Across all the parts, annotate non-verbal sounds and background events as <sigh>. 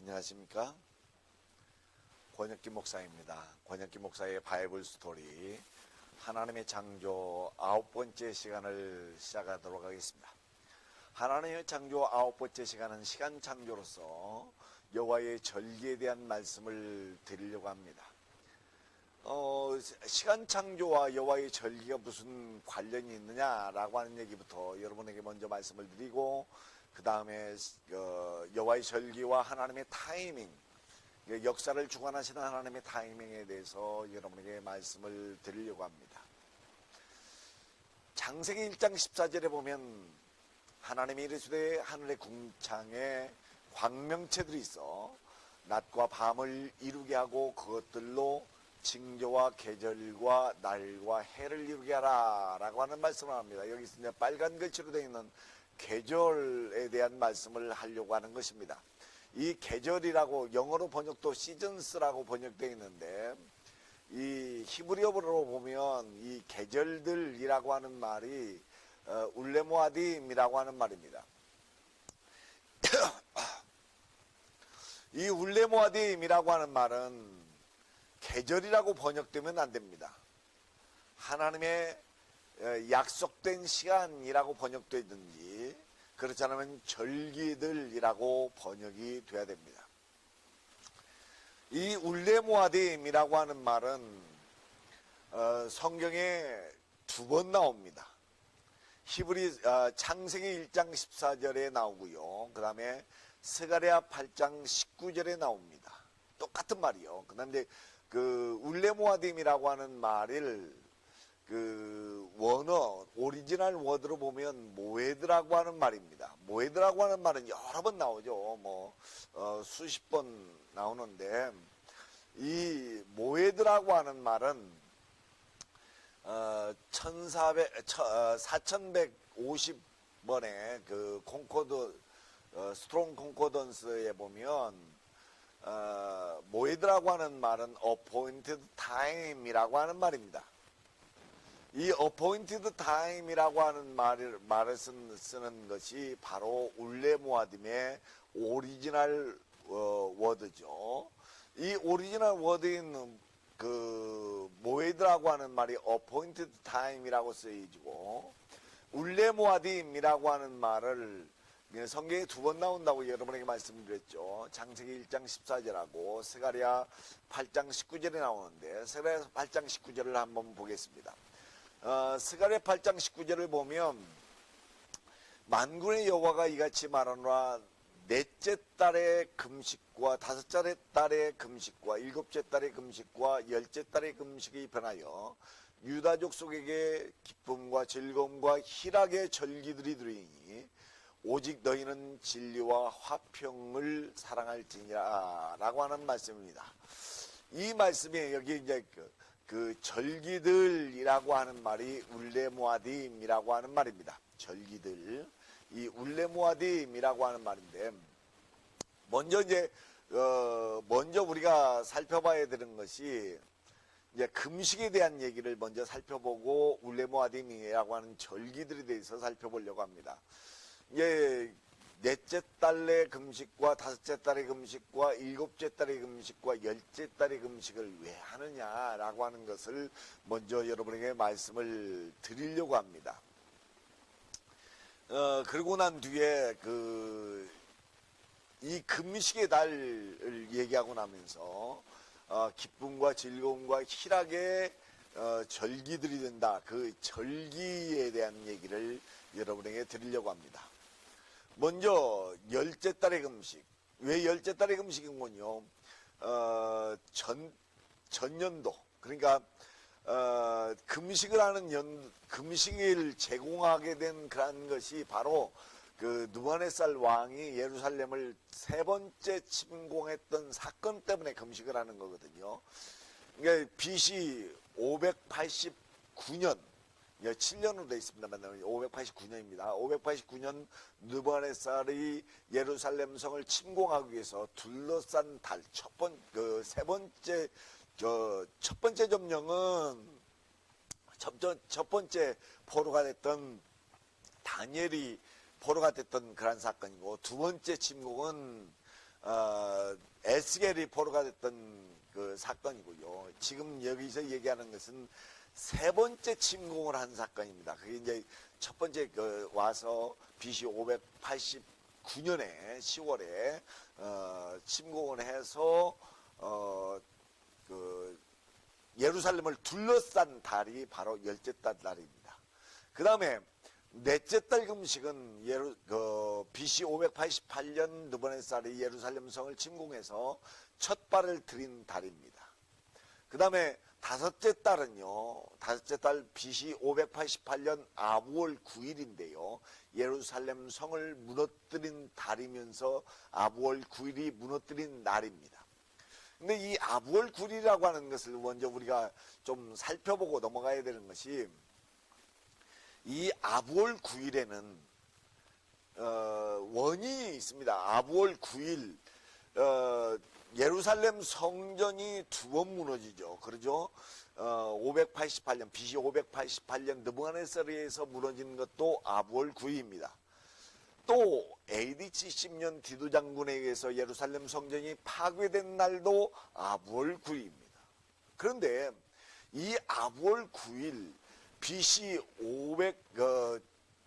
안녕하십니까? 권혁기 목사입니다. 권혁기 목사의 바이블 스토리 하나님의 창조 아홉 번째 시간을 시작하도록 하겠습니다. 하나님의 창조 아홉 번째 시간은 시간 창조로서 여호와의 절기에 대한 말씀을 드리려고 합니다. 어, 시간 창조와 여호와의 절기가 무슨 관련이 있느냐라고 하는 얘기부터 여러분에게 먼저 말씀을 드리고 그 다음에 어, 여호와의 절기와 하나님의 타이밍, 그 역사를 주관하시는 하나님의 타이밍에 대해서 여러분에게 말씀을 드리려고 합니다. 창세기 1장 14절에 보면 하나님이 이르시되 하늘의 궁창에 광명체들이 있어 낮과 밤을 이루게 하고 그것들로 징조와 계절과 날과 해를 이루게 하라 라고 하는 말씀을 합니다. 여기 이제 빨간 글씨로 되어 있는 계절에 대한 말씀을 하려고 하는 것입니다. 이 계절이라고 영어로 번역도 시즌스라고 번역되어 있는데 이 히브리어로 보면 이 계절들이라고 하는 말이 어, 울레모아딤이라고 하는 말입니다. 이 울레모아딤이라고 하는 말은 계절이라고 번역되면 안 됩니다. 하나님의 어, 약속된 시간이라고 번역되든지 그렇지 않으면 절기들이라고 번역이 돼야 됩니다. 이 울레모아딤이라고 하는 말은 어, 성경에 두 번 나옵니다. 히브리 어, 창세기 1장 14절에 나오고요. 그 다음에 스가랴 8장 19절에 나옵니다. 똑같은 말이요. 그 다음에 그 울레모아딤이라고 하는 말을 그 원어 오리지널 워드로 보면 모에드라고 하는 말입니다. 모에드라고 하는 말은 여러 번 나오죠. 뭐 어, 수십 번 나오는데 이 모에드라고 하는 말은 어, 1400, 어, 4150번의 그 콩코드, 어, 스트롱 콩코던스에 보면, 어, 모이드라고 하는 말은 appointed time이라고 하는 말입니다. 이 appointed time이라고 하는 말을, 말을 쓰는, 쓰는 것이 바로 울레모아딤의 오리지널 어, 워드죠. 이 오리지널 워드인 그 모에드라고 하는 말이 appointed time이라고 쓰여지고 울레모아딤이라고 하는 말을 성경에 두 번 나온다고 여러분에게 말씀드렸죠. 장세기 1장 14절하고 스가랴 8장 19절에 나오는데 스가랴 8장 19절을 한번 보겠습니다. 어, 스가랴 8장 19절을 보면 만군의 여호와가 이같이 말하노라 넷째 달의 금식과 다섯째 달의 금식과 일곱째 달의 금식과 열째 달의 금식이 변하여 유다족 속에게 기쁨과 즐거움과 희락의 절기들이 들이니 오직 너희는 진리와 화평을 사랑할지니라 라고 하는 말씀입니다. 이 말씀에 여기 이제 그, 그 절기들이라고 하는 말이 울레모아딤이라고 하는 말입니다. 절기들. 이 울레모아딤이라고 하는 말인데 먼저 이제 어 먼저 우리가 살펴봐야 되는 것이 이제 금식에 대한 얘기를 먼저 살펴보고 울레모아딤이라고 하는 절기들에 대해서 살펴보려고 합니다. 이제 넷째 달의 금식과 다섯째 달의 금식과 일곱째 달의 금식과 열째 달의 금식을 왜 하느냐라고 하는 것을 먼저 여러분에게 말씀을 드리려고 합니다. 어, 그러고 난 뒤에 그, 이 금식의 달을 얘기하고 나면서, 어, 기쁨과 즐거움과 희락의 어, 절기들이 된다. 그 절기에 대한 얘기를 여러분에게 드리려고 합니다. 먼저, 열째 달의 금식. 왜 열째 달의 금식인군요. 어, 전, 전년도. 그러니까, 어, 금식을 하는 연, 금식을 제공하게 된 그런 것이 바로 그 누바네살 왕이 예루살렘을 세 번째 침공했던 사건 때문에 금식을 하는 거거든요. 그러니까 BC 589년, 7년으로 되어 있습니다만 589년입니다. 589년 누바네살이 예루살렘 성을 침공하기 위해서 둘러싼 달, 첫 번, 그 세 번째 저 첫 번째 점령은 첫, 첫 번째 포로가 됐던 다니엘이 포로가 됐던 그런 사건이고 두 번째 침공은 어, 에스겔 리포르가 됐던 그 사건이고요. 지금 여기서 얘기하는 것은 세 번째 침공을 한 사건입니다. 그게 이제 첫 번째 그 와서 BC 589년에 10월에 어, 침공을 해서 어, 그 예루살렘을 둘러싼 달이 바로 열째 달 날입니다. 그 다음에 넷째 달 금식은 예루, 그 BC 588년 느부갓네살이 예루살렘 성을 침공해서 첫 발을 들인 달입니다. 그 다음에 다섯째 달은요, 다섯째 달 BC 588년 아부월 9일인데요, 예루살렘 성을 무너뜨린 달이면서 아부월 9일이 무너뜨린 날입니다. 근데 이 아부월 9일이라고 하는 것을 먼저 우리가 좀 살펴보고 넘어가야 되는 것이 이 아부월 9일에는 어, 원인이 있습니다. 아부월 9일 어, 예루살렘 성전이 두 번 무너지죠. 그러죠? 어, 588년 BC 588년 느부갓네살에서 무너진 것도 아부월 9일입니다. 또 AD 70년 디도 장군에 의해서 예루살렘 성전이 파괴된 날도 아부월 9일입니다. 그런데 이 아부월 9일 BC 500 어,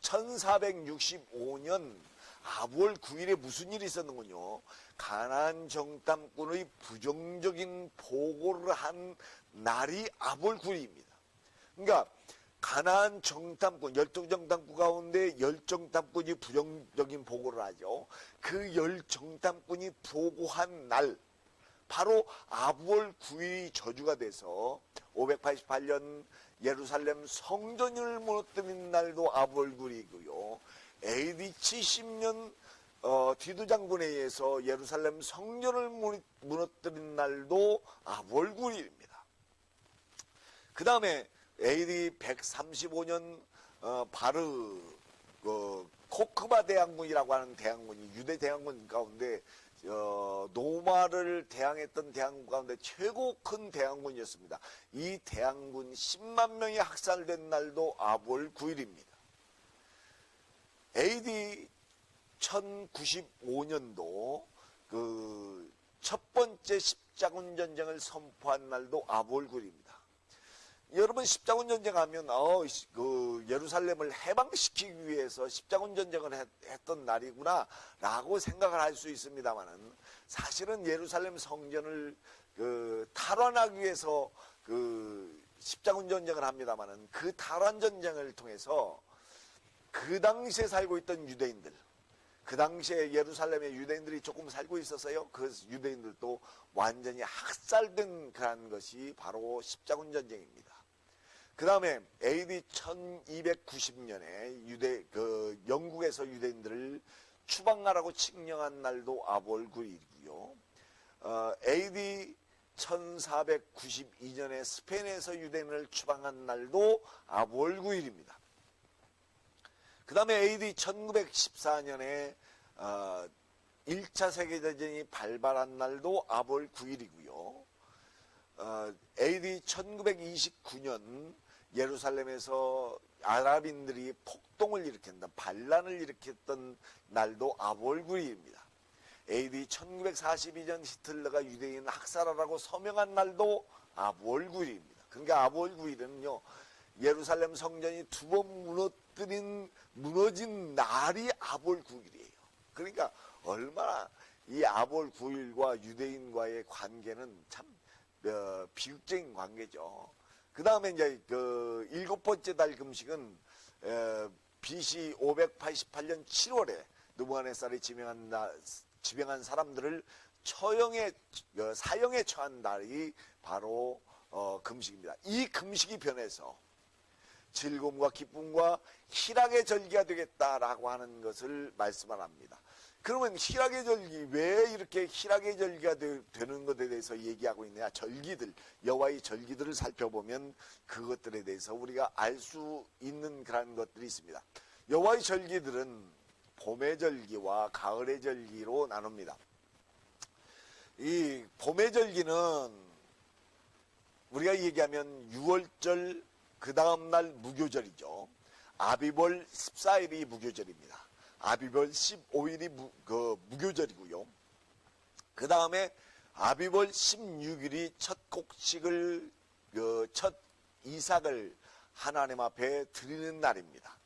1465년 아부월 9일에 무슨 일이 있었는군요. 가나안 정탐꾼의 부정적인 보고를 한 날이 아부월 9일입니다. 그러니까 가나안 정탐꾼, 열정 정탐꾼 가운데 열정 탐꾼이 부정적인 보고를 하죠. 그 열정 탐꾼이 보고한 날, 바로 아부월 9일이 저주가 돼서 588년 예루살렘 성전을 무너뜨린 날도 아부월 9일이고요. AD 70년 어, 디도 장군에 의해서 예루살렘 성전을 무너- 무너뜨린 날도 아부월 9일입니다. 그 다음에 AD 135년 어, 바르 그 코크바 대항군이라고 하는 대항군이 유대 대항군 가운데 어, 노마를 대항했던 대항군 가운데 최고 큰 대항군이었습니다. 이 대항군 10만 명이 학살된 날도 아볼 9일입니다. AD 1095년도 그 첫 번째 십자군 전쟁을 선포한 날도 아볼 9일입니다. 여러분 십자군 전쟁 하면 어, 그 예루살렘을 해방시키기 위해서 십자군 전쟁을 했, 던 날이구나라고 생각을 할 수 있습니다만은 사실은 예루살렘 성전을 그 탈환하기 위해서 그 십자군 전쟁을 합니다만은 그 탈환 전쟁을 통해서 그 당시에 살고 있던 유대인들 그 당시에 예루살렘에 유대인들이 조금 살고 있었어요. 그 유대인들도 완전히 학살된 그런 것이 바로 십자군 전쟁입니다. 그 다음에 AD 1290년에 유대, 그, 영국에서 유대인들을 추방하라고 칙령한 날도 아볼 9일이고요. 어, AD 1492년에 스페인에서 유대인을 추방한 날도 아볼 9일입니다. 그 다음에 AD 1914년에 어, 1차 세계대전이 발발한 날도 아볼 9일이고요. 어, AD 1929년 예루살렘에서 아랍인들이 폭동을 일으켰던 반란을 일으켰던 날도 아볼 9일입니다. AD 1942년 히틀러가 유대인 학살하라고 서명한 날도 아볼 9일입니다. 그러니까 아볼 9일은요. 예루살렘 성전이 두 번 무너 뜨린 무너진 날이 아볼 9일이에요. 그러니까 얼마나 이 아볼 9일과 유대인과의 관계는 참 어, 비극적인 관계죠. 그 다음에 이제 그 일곱 번째 달 금식은 에, BC 588년 7월에 느부갓네살이 지명한 날, 지명한 사람들을 처형에 어, 사형에 처한 날이 바로 어, 금식입니다. 이 금식이 변해서 즐거움과 기쁨과 희락의 절기가 되겠다라고 하는 것을 말씀을 합니다. 그러면 희락의 절기 왜 이렇게 희락의 절기가 되, 는 것에 대해서 얘기하고 있느냐 절기들 여호와의 절기들을 살펴보면 그것들에 대해서 우리가 알 수 있는 그런 것들이 있습니다. 여호와의 절기들은 봄의 절기와 가을의 절기로 나눕니다. 이 봄의 절기는 우리가 얘기하면 6월절 그 다음날 무교절이죠. 아비벌 14일이 무교절입니다. 아비벌 15일이 무, 그 무교절이고요. 그 다음에 아비벌 16일이 첫 곡식을 그 첫 이삭을 하나님 앞에 드리는 날입니다.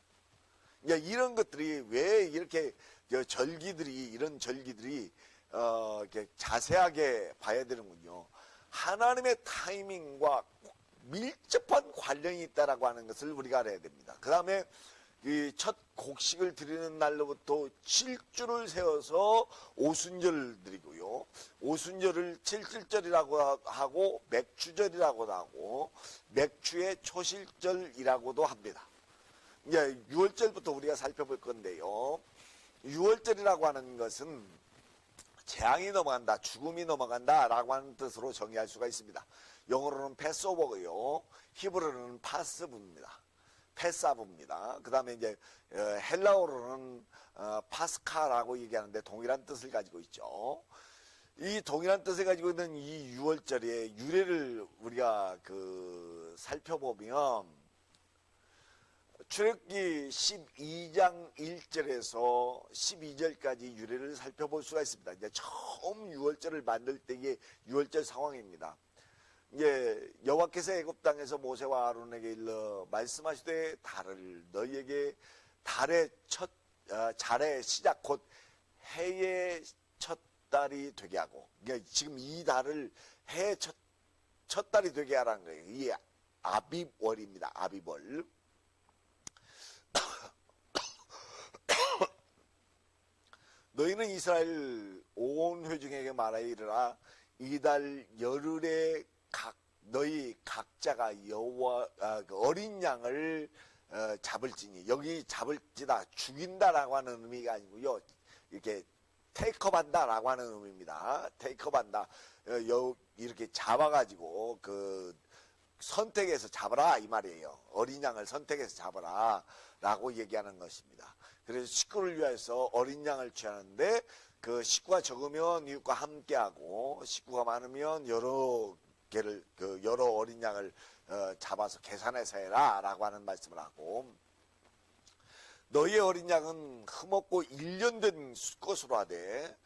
이제 이런 것들이 왜 이렇게 저 절기들이 이런 절기들이 어 이렇게 자세하게 봐야 되는군요. 하나님의 타이밍과 밀접한 관련이 있다라고 하는 것을 우리가 알아야 됩니다. 그 다음에 이 첫 곡식을 드리는 날로부터 7주를 세워서 오순절 드리고요. 오순절을 칠칠절이라고 하고 맥추절이라고도 하고 맥추의 초실절이라고도 합니다. 이제 6월절부터 우리가 살펴볼 건데요. 6월절이라고 하는 것은 재앙이 넘어간다, 죽음이 넘어간다 라고 하는 뜻으로 정의할 수가 있습니다. 영어로는 패스오버고요. 히브리로는 파스부입니다. 패사부입니다. 그 다음에 이제 어, 헬라어로는 어, 파스카라고 얘기하는데 동일한 뜻을 가지고 있죠. 이 동일한 뜻을 가지고 있는 이 6월절의 유래를 우리가 그 살펴보면 출애굽기 12장 1절에서 12절까지 유래를 살펴볼 수가 있습니다. 이제 처음 6월절을 만들 때의 6월절 상황입니다. 이제 여호와께서 애굽 땅에서 모세와 아론에게 일러 말씀하시되 달을 너희에게 달의 첫 어, 달의 시작 곧 해의 첫 달이 되게 하고 그러니까 지금 이 달을 해의 첫, 첫 달이 되게 하라는 거예요. 이게 아비월입니다. 아비월. <coughs> 너희는 이스라엘 온 회중에게 말하여 이르라 이달 열흘에 각 너희 각자가 여호와 아, 그 어린 양을 어, 잡을지니 여기 잡을지다 죽인다라고 하는 의미가 아니고요. 이렇게 테이크업한다라고 하는 의미입니다. 테이크업한다. 어, 여, 이렇게 잡아가지고 그 선택해서 잡아라 이 말이에요. 어린 양을 선택해서 잡아라 라고 얘기하는 것입니다. 그래서 식구를 위해서 어린 양을 취하는데 그 식구가 적으면 이웃과 함께하고 식구가 많으면 여러 개를 그 여러 어린 양을 어, 잡아서 계산해서 해라라고 하는 말씀을 하고 너희의 어린 양은 흠없고 1년 된 것으로 하되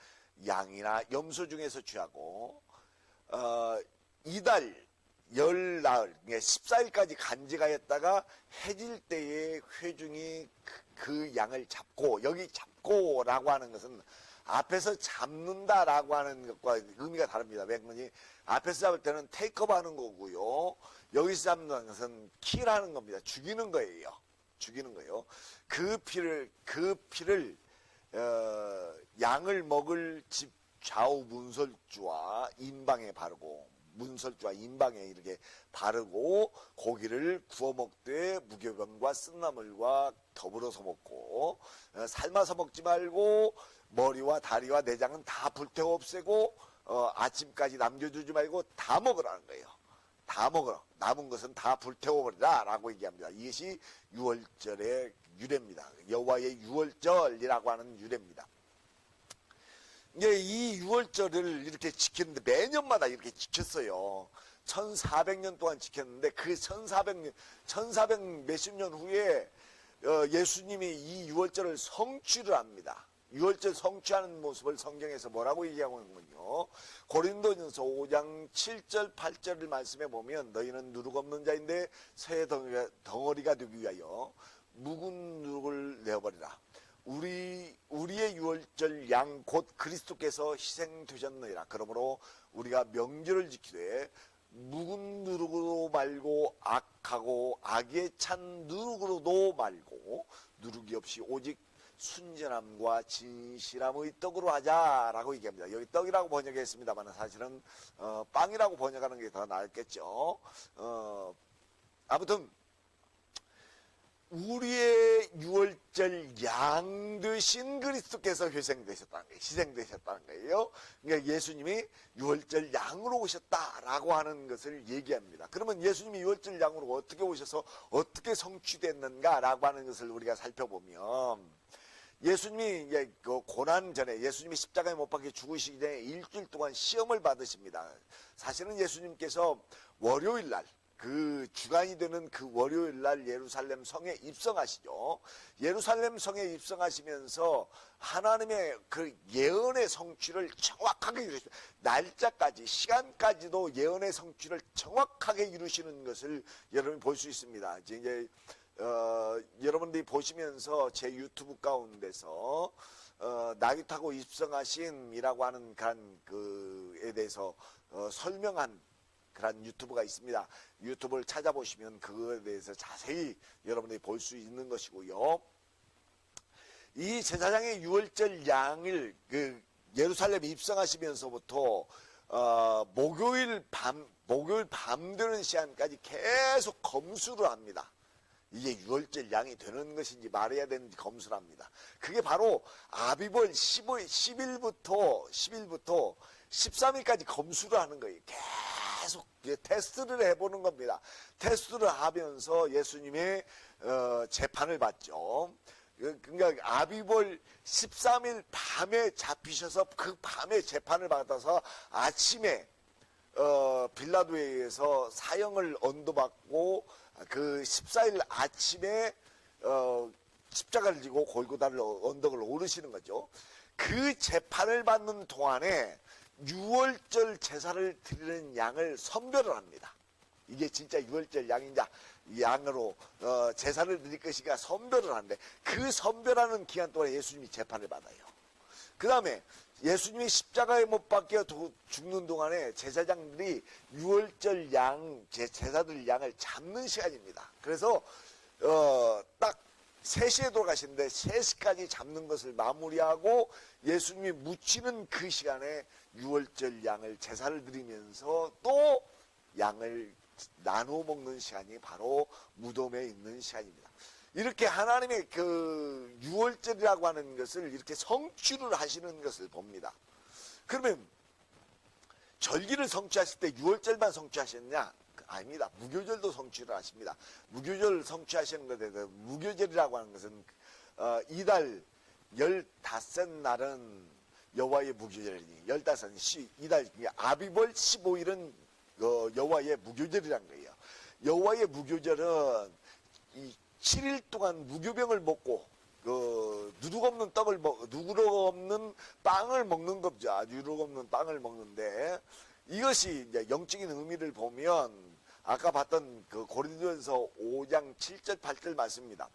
양이나 염소 중에서 취하고 어, 이달 열 나흘, 14일까지 간직하였다가 해질 때에 회중이 그, 그 양을 잡고 여기 잡고라고 하는 것은 앞에서 잡는다라고 하는 것과 의미가 다릅니다. 왜냐하면 앞에서 잡을 때는 테이크업 하는 거고요. 여기서 잡는 것은 킬하는 겁니다. 죽이는 거예요. 죽이는 거예요. 그 피를 그 피를 어, 양을 먹을 집 좌우 문설주와 인방에 바르고 문설주와 인방에 이렇게 바르고 고기를 구워 먹되 무교병과 쓴나물과 더불어서 먹고 어, 삶아서 먹지 말고 머리와 다리와 내장은 다 불태워 없애고 어, 아침까지 남겨두지 말고 다 먹으라는 거예요. 다 먹으라. 남은 것은 다 불태워버리라 라고 얘기합니다. 이것이 6월절의 유래입니다. 여호와의 6월절이라고 하는 유래입니다. 이제 이 6월절을 이렇게 지켰는데 매년마다 이렇게 지켰어요. 1400년 동안 지켰는데 그 1400년, 1400 몇십 년 후에 어, 예수님이 이 6월절을 성취를 합니다. 6월절 성취하는 모습을 성경에서 뭐라고 얘기하고 있는군요. 고린도전서 5장 7절 8절을 말씀해 보면 너희는 누룩 없는 자인데 새 덩어리가, 덩어리가 되기 위하여 묵은 누룩을 내어버리라. 우리 우리의 유월절 양 곧 그리스도께서 희생되셨느니라. 그러므로 우리가 명절을 지키되 묵은 누룩으로 말고 악하고 악에 찬 누룩으로도 말고 누룩이 없이 오직 순전함과 진실함의 떡으로 하자라고 얘기합니다. 여기 떡이라고 번역했습니다만 사실은 어, 빵이라고 번역하는 게더 나았겠죠. 어, 아무튼 우리의 유월절 양 되신 그리스도께서 회생되셨다는 거예요. 희생되셨다는 거예요. 그러니까 예수님이 유월절 양으로 오셨다라고 하는 것을 얘기합니다. 그러면 예수님이 유월절 양으로 어떻게 오셔서 어떻게 성취됐는가라고 하는 것을 우리가 살펴보면 예수님이 그 고난 전에 예수님이 십자가에 못 박혀 죽으시기 전에 일주일 동안 시험을 받으십니다. 사실은 예수님께서 월요일 날 그 주간이 되는 그 월요일 날 예루살렘 성에 입성하시죠. 예루살렘 성에 입성하시면서 하나님의 그 예언의 성취를 정확하게 이루십니다. 날짜까지 시간까지도 예언의 성취를 정확하게 이루시는 것을 여러분이 볼 수 있습니다. 이제 어, 여러분들이 보시면서 제 유튜브 가운데서 어, 나귀 타고 입성하신이라고 하는 그런 그에 대해서 어, 설명한 그런 유튜브가 있습니다. 유튜브를 찾아보시면 그거에 대해서 자세히 여러분들이 볼 수 있는 것이고요. 이 제사장의 유월절 양을 그 예루살렘 입성하시면서부터 어, 목요일 밤 목요일 밤 되는 시간까지 계속 검수를 합니다. 이게 유월절 양이 되는 것인지 말해야 되는지 검수를 합니다. 그게 바로 아비벌 15, 10일부터 10일부터 13일까지 검수를 하는 거예요. 계속 테스트를 해보는 겁니다. 테스트를 하면서 예수님의 어, 재판을 받죠. 그- 그러니까 아비벌 13일 밤에 잡히셔서 그 밤에 재판을 받아서 아침에 어, 빌라도에 의해서 사형을 언도받고 그 14일 아침에 어, 십자가를 지고 골고다를 언덕을 오르시는 거죠. 그 재판을 받는 동안에 6월절 제사를 드리는 양을 선별을 합니다. 이게 진짜 6월절 양인자 양으로 어, 제사를 드릴 것이가 선별을 하는데 그 선별하는 기간 동안에 예수님이 재판을 받아요. 그 다음에 예수님이 십자가에 못 박혀 도- 죽는 동안에 제사장들이 6월절 양, 제, 제사들 양을 잡는 시간입니다. 그래서, 어, 딱 3시에 돌아가시는데 3시까지 잡는 것을 마무리하고 예수님이 묻히는 그 시간에 6월절 양을 제사를 드리면서 또 양을 나누어 먹는 시간이 바로 무덤에 있는 시간입니다. 이렇게 하나님의 그 6월절이라고 하는 것을 이렇게 성취를 하시는 것을 봅니다. 그러면 절기를 성취하실 때 6월절만 성취하셨냐? 아닙니다. 무교절도 성취를 하십니다. 무교절 성취하시는 것에 대해서 무교절이라고 하는 것은 어, 이달 15날은 여호와의 무교절이니 15, 시, 이달 아비벌 15일은 어, 여호와의 무교절이란 거예요. 여호와의 무교절은 이 7일 동안 무교병을 먹고 그 누룩 없는 떡을 먹 누룩 없는 빵을 먹는 겁니다. 누룩 없는 빵을 먹는데 이것이 이제 영적인 의미를 보면 아까 봤던 그 고린도전서 5장 7절 8절 말씀입니다.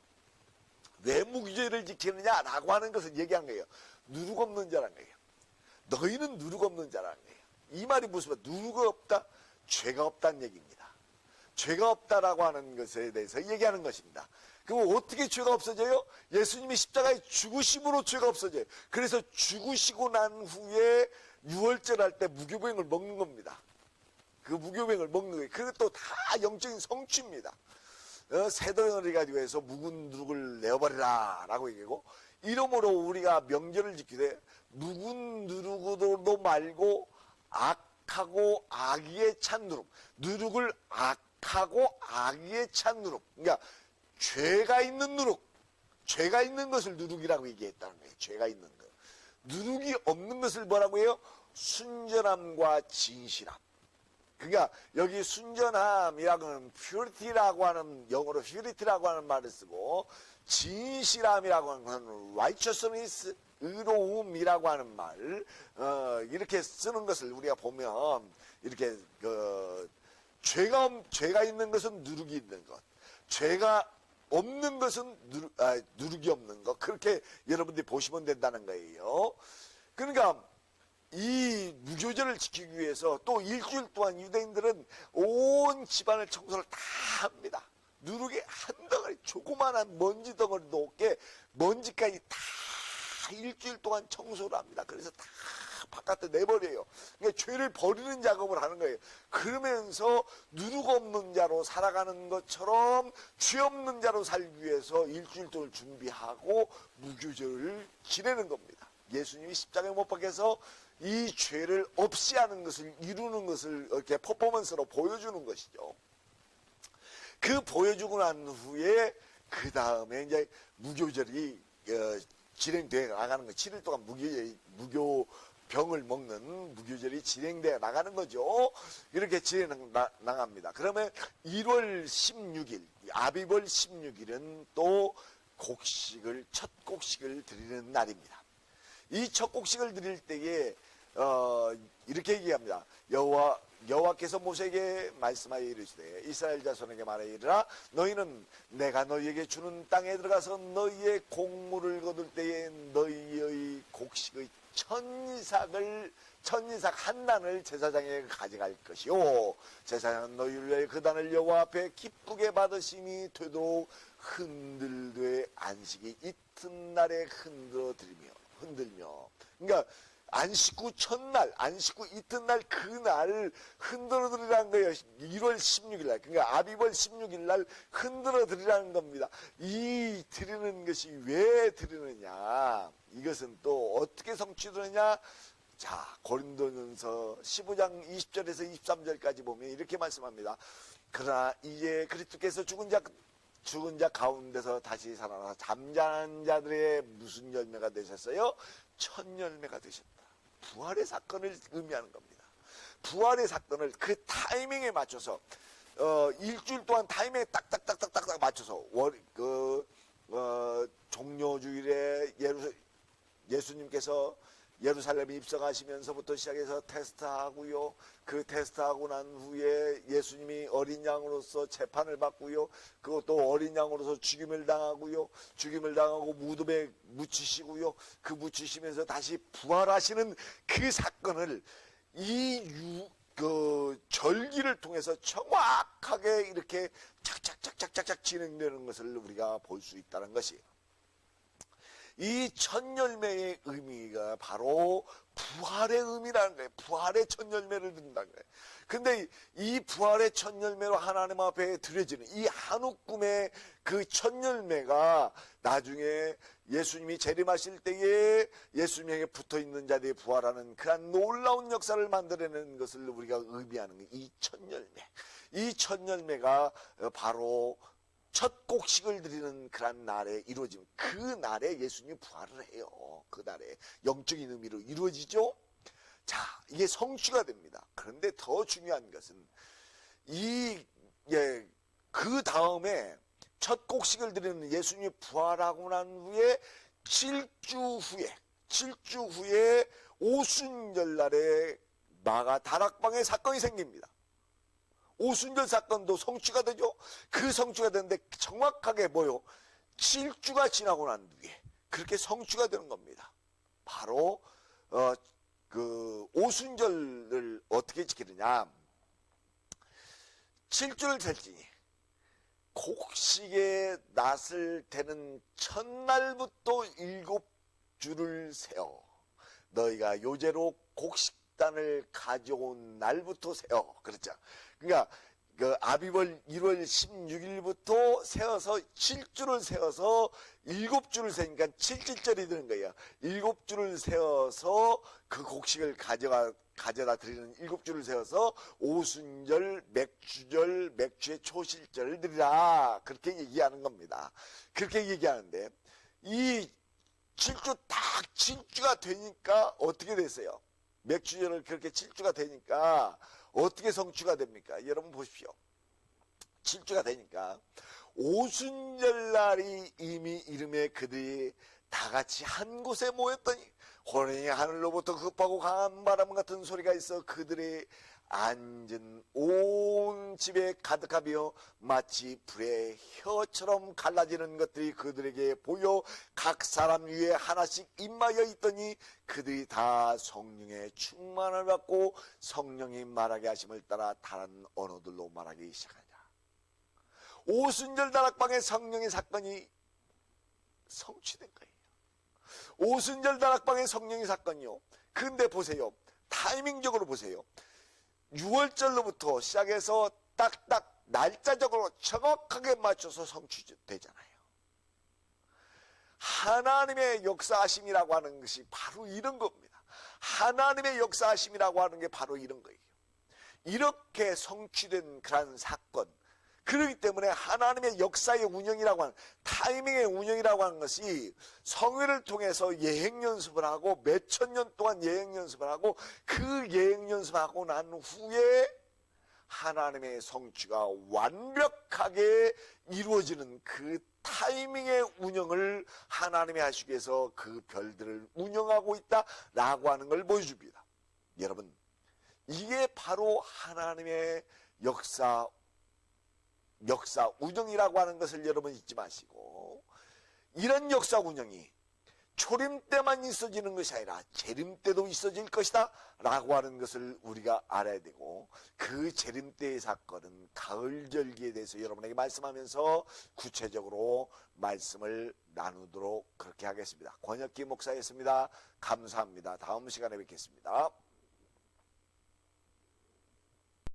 왜 무교절을 지키느냐라고 하는 것을 얘기한 거예요. 누룩 없는 자란 거예요. 너희는 누룩 없는 자라는 거예요. 이 말이 무슨 말? 누룩 없다? 죄가 없다는 얘기입니다. 죄가 없다라고 하는 것에 대해서 얘기하는 것입니다. 그럼 어떻게 죄가 없어져요? 예수님이 십자가에 죽으심으로 죄가 없어져요. 그래서 죽으시고 난 후에 유월절 할 때 무교병을 먹는 겁니다. 그 무교병을 먹는 거예요. 그리고 또 다 영적인 성취입니다. 어, 새덩어리 가지고 해서 묵은 누룩을 내어버리라 라고 얘기하고 이러므로 우리가 명절을 지키되 묵은 누룩으로도 말고 악하고 악의에 찬 누룩 누룩을 악 하고 악의에 찬 누룩 그러니까 죄가 있는 누룩 죄가 있는 것을 누룩이라고 얘기했다는 거예요 죄가 있는 것 누룩이 없는 것을 뭐라고 해요? 순전함과 진실함 그러니까 여기 순전함이라고 하는 purity라고 하는 영어로 purity라고 하는 말을 쓰고 진실함이라고 하는 건 righteousness 의로움이라고 하는 말 어, 이렇게 쓰는 것을 우리가 보면 이렇게 그 죄가 없- 죄가 있는 것은 누룩이 있는 것 죄가 없는 것은 누룩, 아, 누룩이 없는 것 그렇게 여러분들이 보시면 된다는 거예요. 그러니까 이 무교절을 지키기 위해서 또 일주일 동안 유대인들은 온 집안을 청소를 다 합니다. 누룩이 한 덩어리 조그마한 먼지 덩어리도 없게 먼지까지 다 일주일 동안 청소를 합니다. 그래서 다 바깥에 내버려요. 그러니까 죄를 버리는 작업을 하는 거예요. 그러면서 누룩 없는 자로 살아가는 것처럼 죄 없는 자로 살기 위해서 일주일 동안 준비하고 무교절을 지내는 겁니다. 예수님이 십자가에 못 박혀서 이 죄를 없이 하는 것을 이루는 것을 이렇게 퍼포먼스로 보여주는 것이죠. 그 보여주고 난 후에 그 다음에 이제 무교절이 어, 진행되어 나가는 거 7일 동안 무교 무교 병을 먹는 무교절이 진행돼 나가는 거죠. 이렇게 진행 나, 나갑니다. 그러면 1월 16일, 아비벌 16일은 또 곡식을 첫 곡식을 드리는 날입니다. 이 첫 곡식을 드릴 때에 어, 이렇게 얘기합니다. 여호와 여호와께서 모세에게 말씀하여 이르시되 이스라엘 자손에게 말하여 이르라 너희는 내가 너희에게 주는 땅에 들어가서 너희의 곡물을 거둘 때에 너희의 곡식의 천이삭을 천이삭 한 단을 제사장에게 가져갈 것이요 제사장은 위하여 그 단을 여호와 앞에 기쁘게 받으심이 되도록 흔들되 안식이 이튿날에 흔들어 드리며 흔들며. 그러니까 안식구 첫날, 안식구 이튿날 그날 흔들어 드리라는 거예요. 1월 16일 날. 그러니까 아비벌 16일 날 흔들어 드리라는 겁니다. 이 드리는 것이 왜 드리느냐? 이것은 또 어떻게 성취되느냐? 자, 고린도전서 15장 20절에서 23절까지 보면 이렇게 말씀합니다. 그러나 이제 그리스도께서 죽은 자 죽은 자 가운데서 다시 살아나 잠자는 자들의 무슨 열매가 되셨어요? 첫 열매가 되셨다. 부활의 사건을 의미하는 겁니다. 부활의 사건을 그 타이밍에 맞춰서 어, 일주일 동안 타이밍에 딱딱딱딱딱 맞춰서 월, 그, 어, 종료주일에 예루, 예수님께서 예루살렘에 입성하시면서부터 시작해서 테스트하고요. 그 테스트하고 난 후에 예수님이 어린 양으로서 재판을 받고요. 그것도 어린 양으로서 죽임을 당하고요. 죽임을 당하고 무덤에 묻히시고요. 그 묻히시면서 다시 부활하시는 그 사건을 이 유, 그 절기를 통해서 정확하게 이렇게 착착착착착착 진행되는 것을 우리가 볼 수 있다는 것이에요. 이첫 열매의 의미가 바로 부활의 의미라는 거예요. 부활의 첫 열매를 든다는 거예요. 근데 이 부활의 첫 열매로 하나님 앞에 드려지는 이 한우꿈의 그첫 열매가 나중에 예수님이 재림하실 때에 예수님에게 붙어 있는 자들이 부활하는 그런 놀라운 역사를 만들어내는 것을 우리가 의미하는 거예요. 이첫 열매. 이첫 열매가 바로 첫 곡식을 드리는 그런 날에 이루어지면 그 날에 예수님이 부활을 해요. 그 날에 영적인 의미로 이루어지죠. 자, 이게 성취가 됩니다. 그런데 더 중요한 것은 이, 예, 그 다음에 첫 곡식을 드리는 예수님이 부활하고 난 후에 7주 후에, 7주 후에 오순절 날에 마가 다락방에 사건이 생깁니다. 오순절 사건도 성취가 되죠. 그 성취가 되는데 정확하게 뭐요? 7주가 지나고 난 뒤에 그렇게 성취가 되는 겁니다. 바로 어, 그 오순절을 어떻게 지키느냐? 7주를 셀지니 곡식의 낫을 대는 첫날부터 일곱 주를 세어 너희가 요제로 곡식단을 가져온 날부터 세어 그렇죠. 그러니까 그 아비벌 1월 16일부터 세어서 7주를 세어서 7주를 세니까 7일절이 되는 거예요. 7주를 세어서 그 곡식을 가져가 가져다 드리는 7주를 세어서 오순절, 맥주절, 맥주의 초실절을 드리라. 그렇게 얘기하는 겁니다. 그렇게 얘기하는데 이 7주 딱 7주가 되니까 어떻게 됐어요? 맥주절을 그렇게 7주가 되니까 어떻게 성취가 됩니까? 여러분 보십시오. 7주가 되니까 오순절 날이 이미 이름에 그들이 다 같이 한 곳에 모였더니 호랭이 하늘로부터 급하고 강한 바람 같은 소리가 있어 그들의 앉은 온 집에 가득하며 마치 불의 혀처럼 갈라지는 것들이 그들에게 보여 각 사람 위에 하나씩 임마여 있더니 그들이 다 성령의 충만을 받고 성령이 말하게 하심을 따라 다른 언어들로 말하기 시작하니라. 오순절 다락방의 성령의 사건이 성취된 거예요. 오순절 다락방의 성령의 사건이요. 근데 보세요. 타이밍적으로 보세요. 6월절로부터 시작해서 딱딱 날짜적으로 정확하게 맞춰서 성취되잖아요. 하나님의 역사하심이라고 하는 것이 바로 이런 겁니다. 하나님의 역사하심이라고 하는 게 바로 이런 거예요. 이렇게 성취된 그런 사건, 그렇기 때문에 하나님의 역사의 운영이라고 하는 타이밍의 운영이라고 하는 것이 성회를 통해서 예행 연습을 하고 몇 천 년 동안 예행 연습을 하고 그 예행 연습하고 난 후에 하나님의 성취가 완벽하게 이루어지는 그 타이밍의 운영을 하나님이 하시기 위해서 그 별들을 운영하고 있다라고 하는 걸 보여줍니다. 여러분, 이게 바로 하나님의 역사, 역사 운영이라고 하는 것을 여러분 잊지 마시고, 이런 역사 운영이 초림 때만 있어지는 것이 아니라 재림 때도 있어질 것이다 라고 하는 것을 우리가 알아야 되고 그 재림 때의 사건은 가을 절기에 대해서 여러분에게 말씀하면서 구체적으로 말씀을 나누도록 그렇게 하겠습니다. 권혁기 목사였습니다. 감사합니다. 다음 시간에 뵙겠습니다.